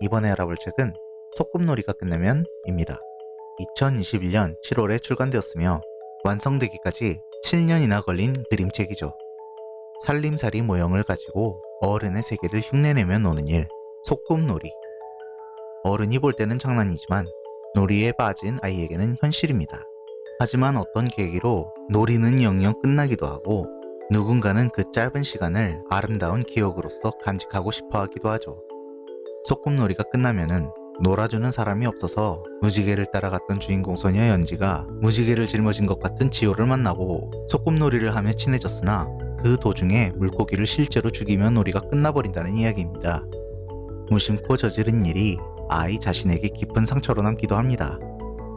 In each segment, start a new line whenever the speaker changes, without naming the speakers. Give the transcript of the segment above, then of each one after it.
이번에 알아볼 책은 소꿉놀이가 끝나면 입니다. 2021년 7월에 출간되었으며 완성되기까지 7년이나 걸린 그림책이죠. 살림살이 모형을 가지고 어른의 세계를 흉내내며 노는 일, 소꿉놀이. 어른이 볼 때는 장난이지만 놀이에 빠진 아이에게는 현실입니다. 하지만 어떤 계기로 놀이는 영영 끝나기도 하고 누군가는 그 짧은 시간을 아름다운 기억으로서 간직하고 싶어 하기도 하죠. 소꿉놀이가 끝나면은 놀아주는 사람이 없어서 무지개를 따라갔던 주인공 소녀 연지가 무지개를 짊어진 것 같은 지호를 만나고 소꿉놀이를 하며 친해졌으나 그 도중에 물고기를 실제로 죽이며 놀이가 끝나버린다는 이야기입니다. 무심코 저지른 일이 아이 자신에게 깊은 상처로 남기도 합니다.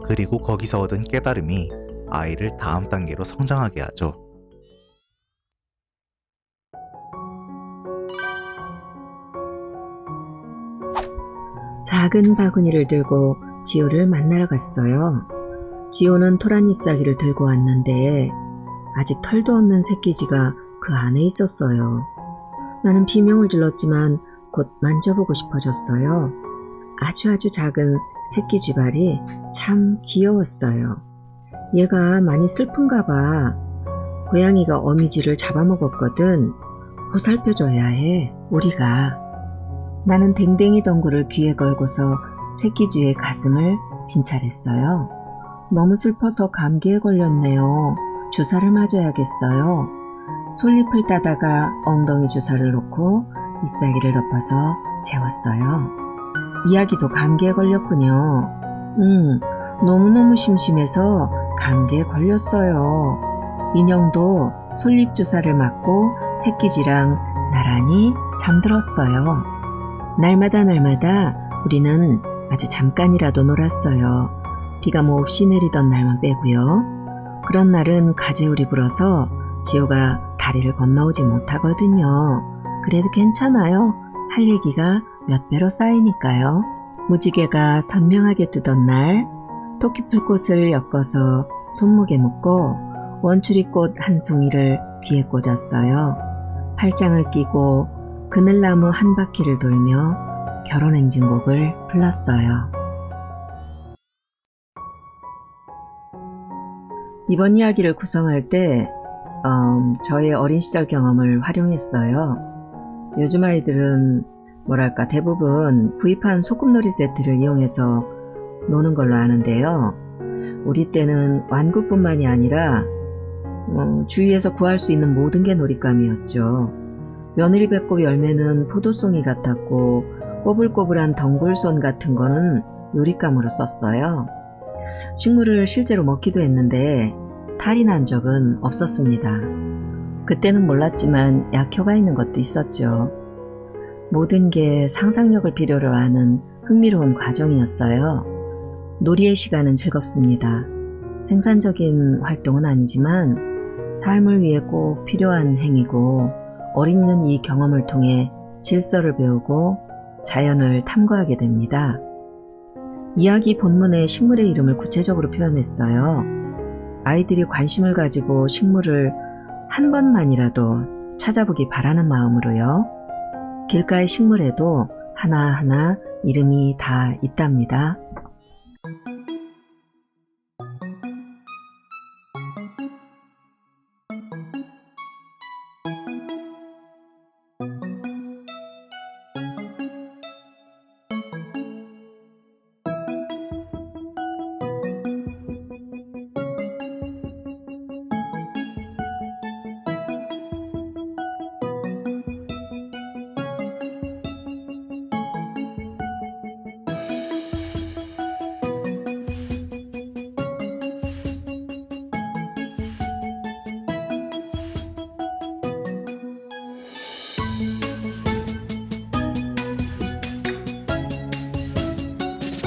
그리고 거기서 얻은 깨달음이 아이를 다음 단계로 성장하게 하죠.
작은 바구니를 들고 지호를 만나러 갔어요. 지호는 토란 잎사귀를 들고 왔는데 아직 털도 없는 새끼쥐가 그 안에 있었어요. 나는 비명을 질렀지만 곧 만져보고 싶어졌어요. 아주 아주 작은 새끼 쥐 발이 참 귀여웠어요. 얘가 많이 슬픈가 봐. 고양이가 어미쥐를 잡아먹었거든. 보살펴줘야 해, 우리가. 나는 댕댕이 덩굴을 귀에 걸고서 새끼쥐의 가슴을 진찰했어요. 너무 슬퍼서 감기에 걸렸네요. 주사를 맞아야겠어요. 솔잎을 따다가 엉덩이 주사를 놓고 잎사귀를 덮어서 재웠어요. 이야기도 감기에 걸렸군요. 응, 너무너무 심심해서 감기에 걸렸어요. 인형도 솔잎 주사를 맞고 새끼쥐랑 나란히 잠들었어요. 날마다 날마다 우리는 아주 잠깐이라도 놀았어요. 비가 몹시 내리던 날만 빼고요. 그런 날은 가재울이 불어서 지호가 다리를 건너오지 못하거든요. 그래도 괜찮아요. 할 얘기가 몇 배로 쌓이니까요. 무지개가 선명하게 뜨던 날, 토끼풀꽃을 엮어서 손목에 묶고 원추리꽃 한 송이를 귀에 꽂았어요. 팔짱을 끼고 그늘나무 한 바퀴를 돌며 결혼행진곡을 불렀어요. 이번 이야기를 구성할 때 음, 저의 어린 시절 경험을 활용했어요. 요즘 아이들은 뭐랄까 대부분 구입한 소꿉놀이 세트를 이용해서 노는 걸로 아는데요. 우리 때는 완구뿐만이 아니라 어, 주위에서 구할 수 있는 모든 게 놀잇감이었죠. 며느리 배꼽 열매는 포도송이 같았고 꼬불꼬불한 덩굴손 같은 거는 요리감으로 썼어요. 식물을 실제로 먹기도 했는데 탈이 난 적은 없었습니다. 그때는 몰랐지만 약효가 있는 것도 있었죠. 모든 게 상상력을 필요로 하는 흥미로운 과정이었어요. 놀이의 시간은 즐겁습니다. 생산적인 활동은 아니지만 삶을 위해 꼭 필요한 행위고 어린이는 이 경험을 통해 질서를 배우고 자연을 탐구하게 됩니다. 이야기 본문에 식물의 이름을 구체적으로 표현했어요. 아이들이 관심을 가지고 식물을 한 번만이라도 찾아보기 바라는 마음으로요. 길가의 식물에도 하나하나 이름이 다 있답니다.